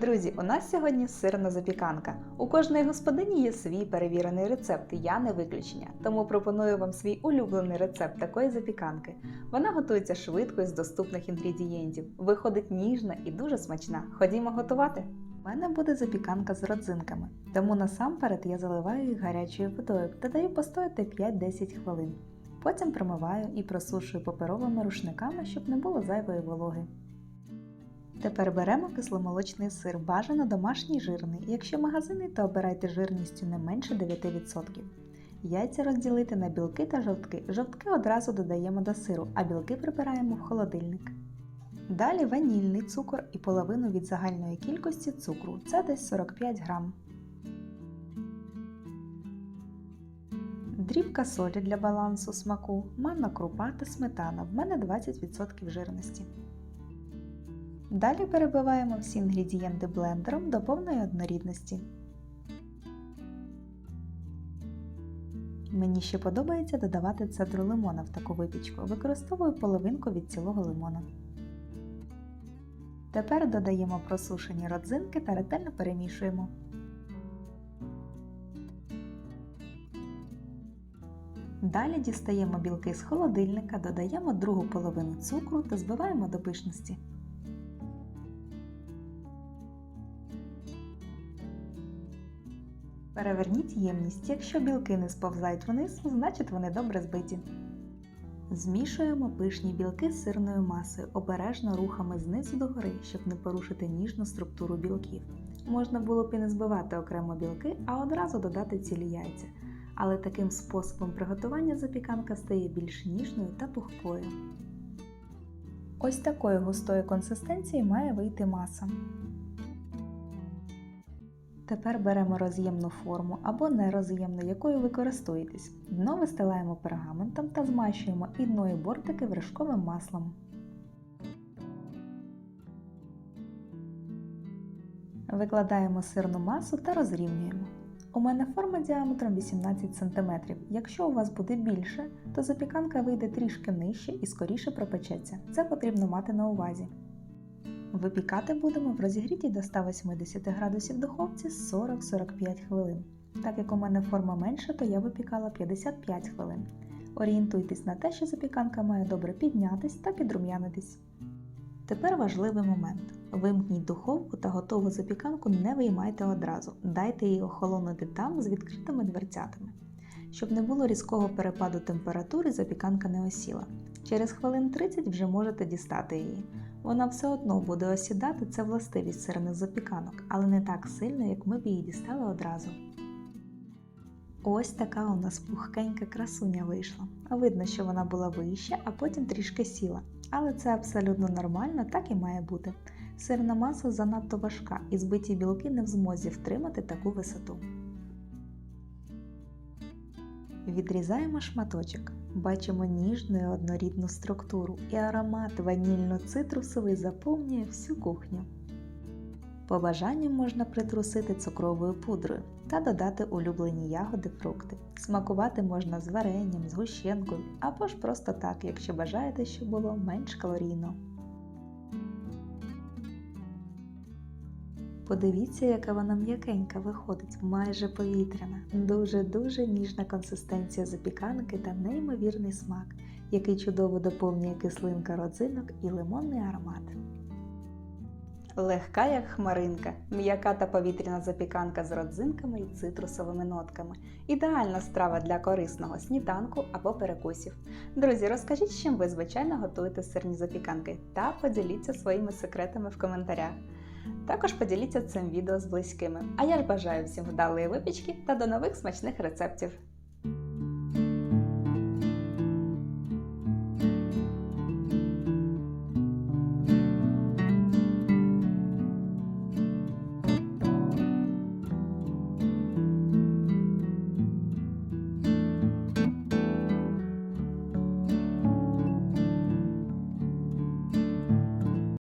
Друзі, у нас сьогодні сирна запіканка. У кожної господині є свій перевірений рецепт, я не виключення. Тому пропоную вам свій улюблений рецепт такої запіканки. Вона готується швидко і з доступних інгредієнтів, виходить ніжна і дуже смачна. Ходімо готувати. У мене буде запіканка з родзинками, тому насамперед я заливаю їх гарячою водою та даю постояти 5-10 хвилин. Потім промиваю і просушую паперовими рушниками, щоб не було зайвої вологи. Тепер беремо кисломолочний сир, бажано домашній жирний. Якщо магазинний, то обирайте жирністю не менше 9%. Яйця розділити на білки та жовтки. Жовтки одразу додаємо до сиру, а білки прибираємо в холодильник. Далі ванільний цукор і половину від загальної кількості цукру. Це десь 45 грам. Дрібка солі для балансу смаку, манна крупа та сметана. В мене 20% жирності. Далі перебиваємо всі інгредієнти блендером до повної однорідності. Мені ще подобається додавати цедру лимона в таку випічку. Використовую половинку від цілого лимона. Тепер додаємо просушені родзинки та ретельно перемішуємо. Далі дістаємо білки з холодильника, додаємо другу половину цукру та збиваємо до пишності. Переверніть ємність. Якщо білки не сповзають вниз, значить вони добре збиті. Змішуємо пишні білки з сирною масою, обережно рухами знизу до гори, щоб не порушити ніжну структуру білків. Можна було б і не збивати окремо білки, а одразу додати цілі яйця. Але таким способом приготування запіканка стає більш ніжною та пухкою. Ось такої густої консистенції має вийти маса. Тепер беремо роз'ємну форму або нероз'ємну, якою ви користуєтесь. Дно вистилаємо пергаментом та змащуємо і дно і бортики вершковим маслом. Викладаємо сирну масу та розрівнюємо. У мене форма діаметром 18 см. Якщо у вас буде більше, то запіканка вийде трішки нижче і скоріше пропечеться. Це потрібно мати на увазі. Випікати будемо в розігрітій до 180 градусів духовці 40-45 хвилин. Так як у мене форма менша, то я випікала 55 хвилин. Орієнтуйтесь на те, що запіканка має добре піднятись та підрум'янитись. Тепер важливий момент. Вимкніть духовку та готову запіканку не виймайте одразу. Дайте їй охолонути там з відкритими дверцятами. Щоб не було різкого перепаду температури, запіканка не осіла. Через хвилин 30 вже можете дістати її. Вона все одно буде осідати, це властивість сирних запіканок, але не так сильно, як ми б її дістали одразу. Ось така у нас пухкенька красуня вийшла. Видно, що вона була вища, а потім трішки сіла. Але це абсолютно нормально, так і має бути. Сирна маса занадто важка, і збиті білки не в змозі втримати таку висоту. Відрізаємо шматочок. Бачимо ніжну і однорідну структуру, і аромат ванільно-цитрусовий заповнює всю кухню. По бажанню можна притрусити цукровою пудрою та додати улюблені ягоди, фрукти. Смакувати можна з варенням, з гущенкою або ж просто так, якщо бажаєте, щоб було менш калорійно. Подивіться, яка вона м'якенька виходить, майже повітряна. Дуже-дуже ніжна консистенція запіканки та неймовірний смак, який чудово доповнює кислинка родзинок і лимонний аромат. Легка, як хмаринка, м'яка та повітряна запіканка з родзинками і цитрусовими нотками. Ідеальна страва для корисного сніданку або перекусів. Друзі, розкажіть, чим ви звичайно готуєте сирні запіканки та поділіться своїми секретами в коментарях. Також поділіться цим відео з близькими. А я ж бажаю всім вдалої випічки та до нових смачних рецептів!